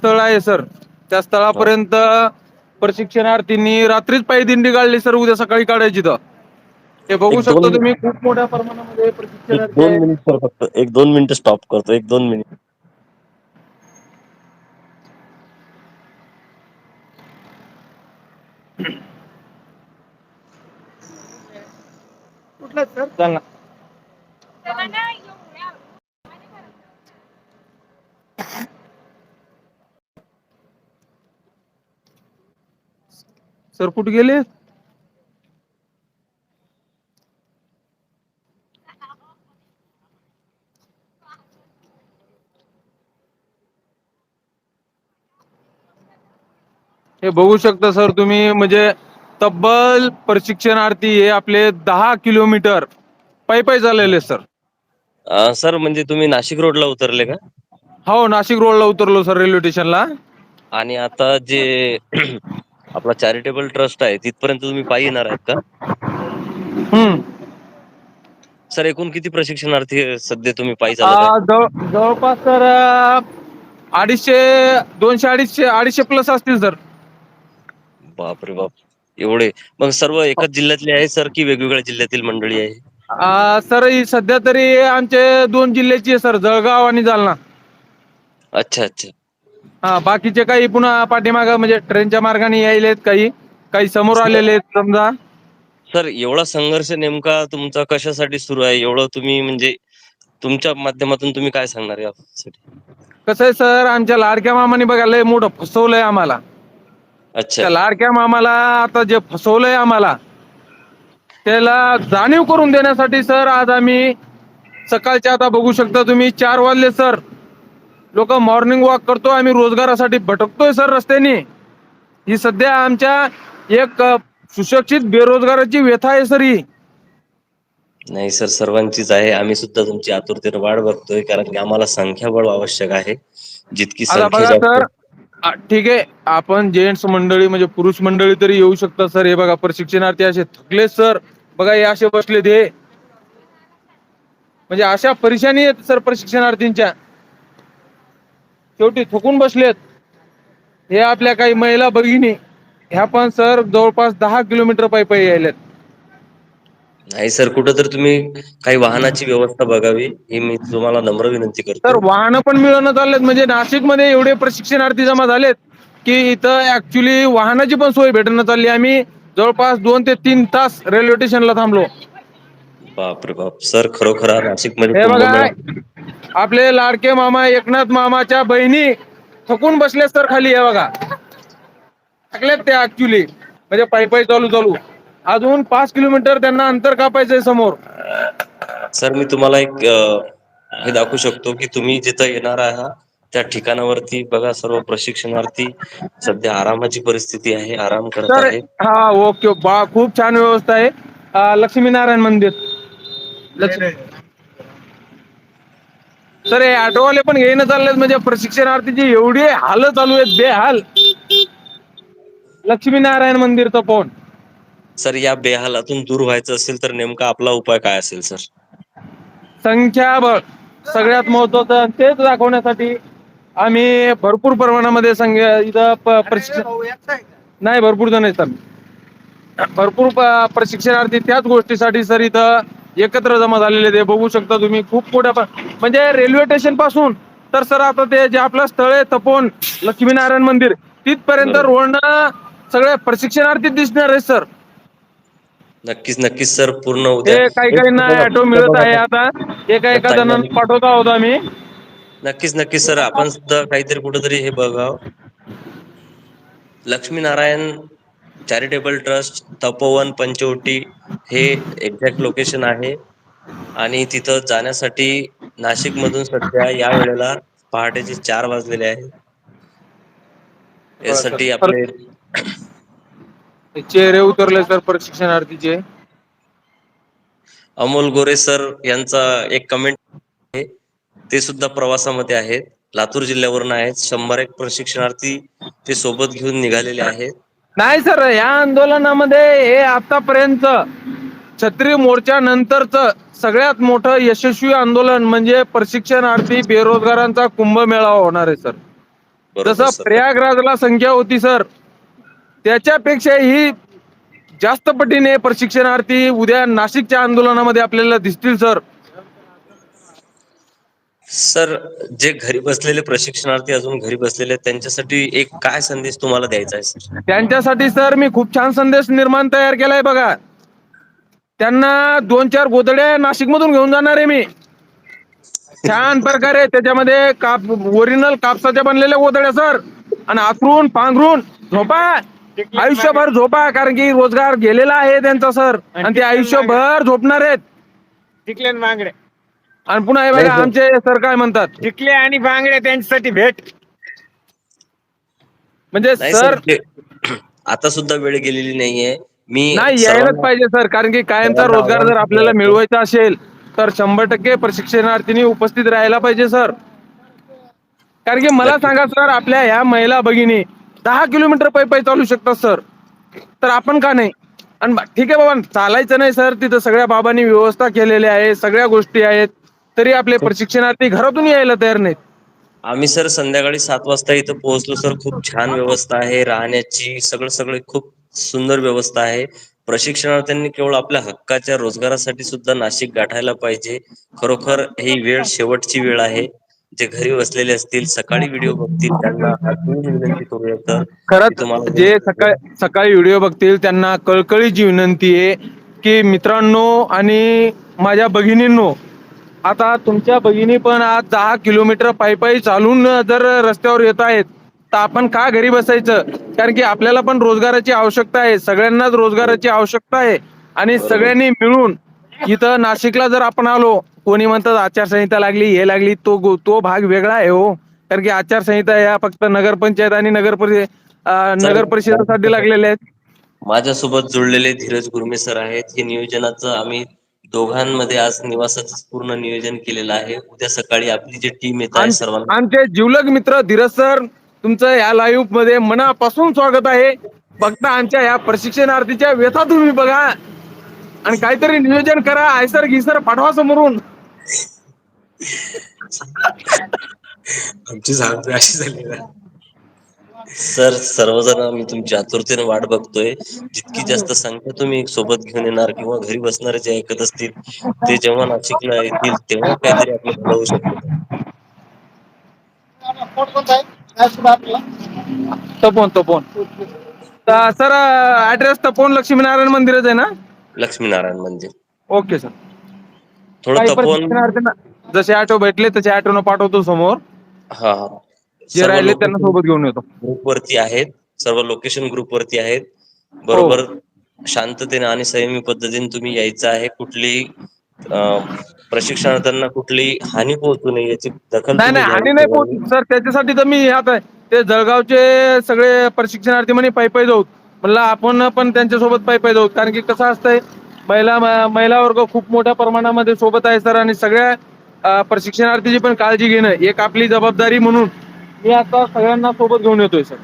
स्थळ आहे सर. त्या स्थळापर्यंत प्रशिक्षणार्थींनी रात्रीच पायी दिंडी काढली सर. उद्या सकाळी काढायची तर हे बघू शकता तुम्ही खूप मोठ्या प्रमाणामध्ये एक प्रशिक्षणार्थी दोन मिनिट सर फक्त. एक दोन मिनिट स्टॉप करतो. एक दोन मिनिट. कुठला सर कुठे गेले? हे बघू शकता सर तुम्ही म्हणजे तब्बल प्रशिक्षणार्थी हे आपले दहा किलोमीटर पायी पायी चाललेले सर. अं, सर म्हणजे तुम्ही नाशिक रोडला उतरले का? हो नाशिक रोडला उतरलो सर रेल्वे स्टेशनला. आणि आता जे आपला चॅरिटेबल ट्रस्ट आहे तिथपर्यंत तुम्ही पायी येणार आहेत का? हम्म. सर एकूण किती प्रशिक्षणार्थी सध्या तुम्ही पायी चालत जवळपास तर अडीचशे दोनशे अडीचशे अडीचशे प्लस असतील सर. बापरे बाप. एवढे. मग सर्व एकाच जिल्ह्यातले आहे सर की वेगवेगळ्या जिल्ह्यातील मंडळी आहे? आ, सर ही सध्या तरी आमचे दोन जिल्ह्याची आहे सर जळगाव आणि जालना. अच्छा अच्छा. हा बाकीचे काही पुन्हा पाठीमाग म्हणजे ट्रेनच्या मार्गाने यायले आहेत काही काही समोर आलेले आहेत समजा? सर एवढा संघर्ष नेमका तुमचा कशासाठी सुरू आहे? एवढं तुम्ही म्हणजे तुमच्या माध्यमातून तुम्ही काय सांगणार यासाठी? कसं आहे सर आमच्या लाडक्या मामाने बघा लय मोठं फसवलंय आम्हाला. अच्छा. त्या लाडक्या मामाला आता जे फसवलंय आम्हाला त्याला जाणीव करून देण्यासाठी सर आज आम्ही सकाळच्या आता बघू शकता तुम्ही चार वाजले सर. लोक मॉर्निंग वॉक करतो आम्ही रोजगारासाठी भटकतोय सर रस्त्याने. ही सध्या आमच्या एक सुशिक्षित बेरोजगाराची व्यथा आहे सर ही. नाही सर सर्वांचीच आहे. आम्ही सुद्धा तुमची आतुरतेने वाट बघतोय कारण की आम्हाला संख्याबळ आवश्यक आहे. जितकी आता संख्या बघा जास्त सर आ, ठीक आहे. आपण जेंट्स मंडळी म्हणजे पुरुष मंडळी तरी येऊ शकतात सर. हे बघा प्रशिक्षणार्थी असे थकले सर. बघा हे असे बसले ते म्हणजे अशा परेशानी आहेत सर प्रशिक्षणार्थींच्या. शेवटी थकून बसलेत. हे आपल्या काही महिला भगिनी ह्या पण सर जवळपास दहा किलोमीटर पायी पायी यायलेत. नाही सर कुठं तर तुम्ही काही वाहनाची व्यवस्था बघावी ही मी तुम्हाला नम्र विनंती तर करतो वाहनं पण मिळवण्यात चाललेत म्हणजे नाशिकमध्ये एवढे प्रशिक्षणार्थी जमा झालेत की इथं ऍक्च्युली वाहनाची पण सोय भेटणं चालली आम्ही जवळपास दोन ते तीन तास रेल्वे स्टेशनला थांबलो. बापरे बाप. सर खरोखर हा नाशिकमध्ये हे बघा कुंभमेळा आपले लाडके मामा एकनाथ मामाच्या बहिणी थकून बसले तर खाली हे बघा. थकलेत ते ऍक्च्युली म्हणजे पायी पायी चालू चालू अजून पाच किलोमीटर त्यांना अंतर कापायचंय समोर. सर मी तुम्हाला एक अ, हे दाखवू शकतो की तुम्ही जिथं येणार आहात त्या ठिकाणावरती बघा सर्व प्रशिक्षणार्थी सध्या आरामाची परिस्थिती आहे आराम करत तर आहेत. हा ओके. बा खूप छान व्यवस्था आहे. अं, लक्ष्मीनारायण मंदिर. लक्ष्मी सर हे ऑटोवाले पण घेणं चाललेत. म्हणजे प्रशिक्षणार्थीची एवढी हाल चालू आहेत बेहाल. लक्ष्मीनारायण मंदिर तपोन सर या बेहालातून दूर व्हायचं असेल तर नेमका आपला उपाय काय असेल सर? संख्याबळ सगळ्यात महत्वाचं तेच दाखवण्यासाठी आम्ही भरपूर प्रमाणामध्ये संघ इथं प- प्रशिक्षण नाही भरपूर जण येतात. भरपूर प- प्रशिक्षणार्थी त्याच गोष्टीसाठी सर इथं एकत्र जमा झालेले ते बघू शकता तुम्ही खूप मोठ्या म्हणजे रेल्वे स्टेशनपासून तर सर आता ते जे आपलं स्थळ आहे तपोन लक्ष्मीनारायण मंदिर तिथपर्यंत. रोडनं सगळे प्रशिक्षणार्थी दिसणार आहे सर. नक्कीच नक्कीच सर. पूर्ण उद्या हे काही काही ना बघा, ऑटो मिळत. आहे आता. एका एका जणांना पाठवत आहोत आम्ही. नक्कीच नक्कीच सर. आपण सुद्धा काहीतरी कुठेतरी हे बघावं. लक्ष्मीनारायण चॅरिटेबल ट्रस्ट तपोवन पंचवटी हे एक्झॅक्ट लोकेशन आहे. आणि तिथं जाण्यासाठी नाशिक मधून सध्या या वेळेला पहाटेचे चार वाजलेले आहेत यासाठी. आपले चेहरे उतरले सर प्रशिक्षणार्थीचे. अमोल गोरे सर यांचा एक कमेंट आहे. ते सुद्धा प्रवासामध्ये आहेत. लातूर जिल्ह्यावरून आहेत. शंभर एक प्रशिक्षणार्थी ते सोबत घेऊन निघालेले आहेत. नाही सर या आंदोलनामध्ये हे आतापर्यंत छत्री मोर्चा नंतरच सगळ्यात मोठं यशस्वी आंदोलन म्हणजे प्रशिक्षणार्थी बेरोजगारांचा कुंभमेळावा होणार आहे सर. जसं प्रयागराजला संख्या होती सर त्याच्यापेक्षाही जास्त पटीने प्रशिक्षणार्थी उद्या नाशिकच्या आंदोलनामध्ये आपल्याला दिसतील सर. सर जे घरी बसलेले प्रशिक्षणार्थी अजून घरी बसलेले आहेत त्यांच्यासाठी एक काय संदेश तुम्हाला द्यायचा आहे सर? त्यांच्यासाठी सर मी खूप छान संदेश निर्माण तयार केलाय बघा. त्यांना दोन चार गोदड्या नाशिक मधून घेऊन जाणार आहे मी. छान प्रकारे त्याच्यामध्ये काप ओरिजिनल कापसाच्या बनलेल्या गोदड्या सर. आणि आखरून पांघरून झोपा. आयुष्यभर झोपा कारण की रोजगार गेलेला आहे त्यांचा सर. आणि ते आयुष्यभर झोपणार आहेत. टिकले आणि पुन्हा हे बघा आमचे सर काय म्हणतात? टिकले आणि बांगडे त्यांच्यासाठी भेट. म्हणजे नाही सर सर ते- आता सुद्धा वेळ गेलेली नाहीये. मी नाही यायलाच सर्वांना- पाहिजे सर कारण की कायमचा सर्वांना रोजगार जर आपल्याला. मिळवायचा असेल तर शंभर टक्के प्रशिक्षणार्थींनी उपस्थित राहायला पाहिजे सर. कारण की मला नक्की. सांगा सर आपल्या ह्या महिला भगिनी दहा किलोमीटर पै पै चालू शकतात सर. तर आपण का नाही? आणि बा- ठीक आहे बाबा चालायचं नाही सर तिथं सगळ्या बाबांनी व्यवस्था केलेल्या आहे सगळ्या गोष्टी आहेत. तरी आपले प्रशिक्षणार्थी घरातून यायला तयार नाहीत. आम्ही सर संध्याकाळी सात वाजता इथं पोहोचलो सर. खूप छान व्यवस्था आहे. राहण्याची सगळं सगळं खूप सुंदर व्यवस्था आहे. प्रशिक्षणार्थ्यांनी केवळ आपल्या हक्काच्या रोजगारासाठी सुद्धा नाशिक गाठायला पाहिजे. खरोखर ही वेळ शेवटची वेळ आहे. जे घरी बसलेले असतील सकाळी व्हिडिओ बघतील त्यांना विनंती करूया तर. खरंच तुम्हाला जे सकाळी सकाळी व्हिडिओ बघतील त्यांना कळकळीची विनंती आहे की मित्रांनो आणि माझ्या भगिनींनो आता तुमच्या भगिनी पण आज दहा किलोमीटर पायी पायी चालून जर रस्त्यावर येत आहेत तर आपण का घरी बसायचं? कारण की आपल्याला पण रोजगाराची आवश्यकता आहे. सगळ्यांनाच रोजगाराची आवश्यकता आहे. आणि. सगळ्यांनी मिळून इथं नाशिकला जर आपण आलो कोणी म्हणतात आचारसंहिता लागली हे लागली तो तो भाग वेगळा आहे हो. कारण की आचारसंहिता या फक्त नगरपंचायत आणि नगर परिषद नगर परिषदेसाठी लागलेल्या आहेत. माझ्यासोबत जुळलेले धीरज गुरमे सर आहेत. हे नियोजनाचं आम्ही दोघांमध्ये आज निवासाचं पूर्ण नियोजन केलेलं आहे. उद्या सकाळी आपली जी टीम येत आहे सर्वांना आमचे जिवलग मित्र धीरज सर तुमचं या लाईव्हमध्ये मनापासून स्वागत आहे. फक्त आमच्या या प्रशिक्षणार्थीच्या व्यथा तुम्ही बघा. आणि काहीतरी नियोजन करा आयसर घिसर पाठवा समोरून. आमची झाली ना. सर सर्वजण आम्ही तुमची आतुरतेने वाट बघतोय. जितकी जास्त संख्या तुम्ही सोबत घेऊन येणार किंवा घरी बसणारे जे ऐकत असतील ते जेव्हा नाशिकला येतील तेव्हा काहीतरी भलं होऊ शकतं. तपोन तपोन सर ऍड्रेस तपोन लक्ष्मीनारायण मंदिरच आहे ना? लक्ष्मीनारायण मंदिर. Okay sir. थोडं तपोन जसे ऑटो भेटले तसे ऑटोनं पाठवतो समोर. हा हा. जे राहिले त्यांना सोबत घेऊन येतो. ग्रुप वरती आहेत सर्व लोकेशन ग्रुप वरती आहेत. बरोबर. शांततेने आणि संयमी पद्धतीने तुम्ही यायचं आहे. कुठली प्रशिक्षणार्थ्यांना कुठली हानी पोहोचू नये याची दखल नाही नाही घ्यायला नाही. पोहोच सर त्याच्यासाठी तर मी आता ते जळगावचे सगळे प्रशिक्षणार्थी म्हणे पायी पायी जाऊ. म्हणलं आपण पण त्यांच्यासोबत पायी पायी जाऊ. कारण की कसं असतंय महिला महिला वर्ग खूप मोठ्या प्रमाणामध्ये सोबत आहे सर आणि सगळ्या प्रशिक्षणार्थीची पण काळजी घेणं एक आपली जबाबदारी म्हणून मी आता सगळ्यांना सोबत घेऊन येतोय सर.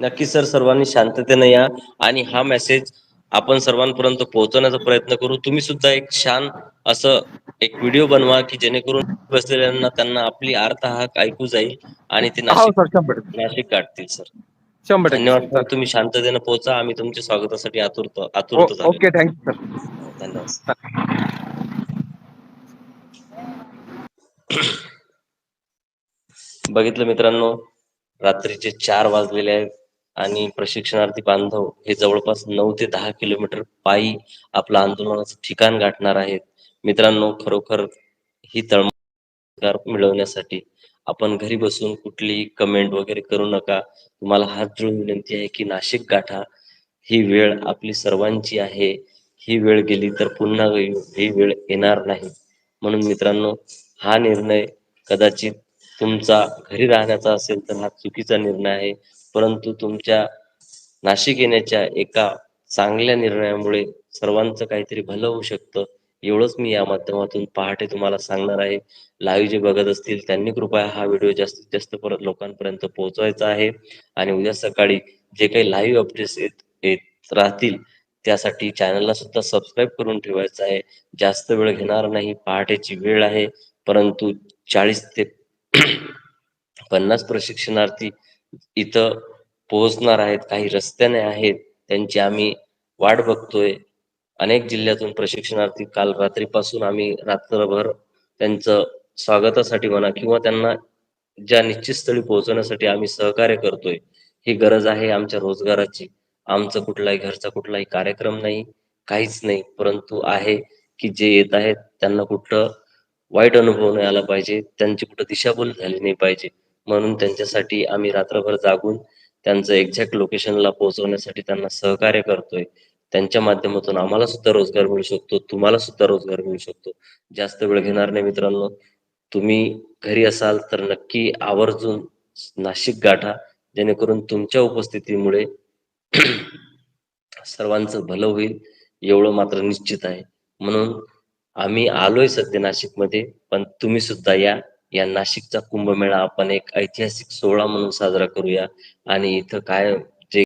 नक्की सर सर्वांनी शांततेने या आणि हा मेसेज आपण सर्वांपर्यंत पोहोचवण्याचा प्रयत्न करू. तुम्ही सुद्धा एक छान असं एक व्हिडिओ बनवा की जेणेकरून बसलेल्यांना त्यांना आपली आर्त हाक ऐकू जाईल आणि ते हो नाशिक सर शंभर टक्के. नाशिक गाठतील सर. शंभर धन्यवाद सर. तुम्ही शांततेने पोहोचा. आम्ही तुमच्या स्वागतासाठी आतुरत आतुरत ओ- ओके थँक्यू सर. धन्यवाद. बघितलं मित्रांनो रात्रीचे चार वाजलेले आहेत आणि प्रशिक्षणार्थी बांधव हे जवळपास नऊ ते दहा किलोमीटर पायी आपलं आंदोलनाचं ठिकाण गाठणार आहेत. मित्रांनो खरोखर ही तळमळ मिळवण्यासाठी आपण घरी बसून कुठलीही कमेंट वगैरे करू नका. तुम्हाला हात जोडून विनंती आहे की नाशिक गाठा. ही वेळ आपली सर्वांची आहे. ही वेळ गेली तर पुन्हा ही वेळ येणार नाही. म्हणून मित्रांनो हा निर्णय कदाचित तुमचा घरी राहण्याचा असेल तर हा चुकीचा निर्णय आहे. परंतु तुमच्या नाशिक येण्याच्या एका चांगल्या निर्णयामुळे सर्वांचं काहीतरी भलं होऊ शकतं एवढंच मी या माध्यमातून पहाटे तुम्हाला सांगणार आहे. लाईव्ह जे बघत असतील त्यांनी कृपया हा व्हिडिओ जास्तीत जास्त परत लोकांपर्यंत पोहोचवायचा आहे. आणि उद्या सकाळी जे काही लाईव्ह अपडेट्स येत येत राहतील त्यासाठी चॅनलला सुद्धा सबस्क्राईब करून ठेवायचं आहे. जास्त वेळ घेणार नाही पहाटेची वेळ आहे. परंतु चाळीस ते पन्नास प्रशिक्षणार्थी इथं पोहोचणार आहेत काही रस्त्याने आहेत त्यांची आम्ही वाट बघतोय. अनेक जिल्ह्यातून प्रशिक्षणार्थी काल रात्रीपासून आम्ही रात्रभर त्यांचं स्वागतासाठी म्हणा किंवा त्यांना ज्या निश्चित स्थळी पोहोचवण्यासाठी आम्ही सहकार्य करतोय ही गरज आहे आमच्या रोजगाराची. आमचं कुठलाही घरचा कुठलाही कार्यक्रम नाही काहीच नाही परंतु आहे की जे येत आहेत त्यांना कुठलं वाईट अनुभव नाही आला पाहिजे. त्यांची कुठं दिशाभूल झाली नाही पाहिजे. म्हणून त्यांच्यासाठी आम्ही रात्रभर जागून त्यांचं एक्झॅक्ट लोकेशनला पोहोचवण्यासाठी त्यांना सहकार्य करतोय. त्यांच्या माध्यमातून आम्हाला सुद्धा रोजगार मिळू शकतो. तुम्हाला सुद्धा रोजगार मिळू शकतो. जास्त वेळ घेणार नाही मित्रांनो. तुम्ही घरी असाल तर नक्की आवर्जून नाशिक गाठा. जेणेकरून तुमच्या उपस्थितीमुळे सर्वांचं भलं होईल. एवढं मात्र निश्चित आहे. म्हणून आम्ही आलोय सध्या नाशिकमध्ये पण तुम्ही सुद्धा या. या नाशिकचा कुंभमेळा आपण एक ऐतिहासिक सोहळा म्हणून साजरा करूया. आणि इथं काय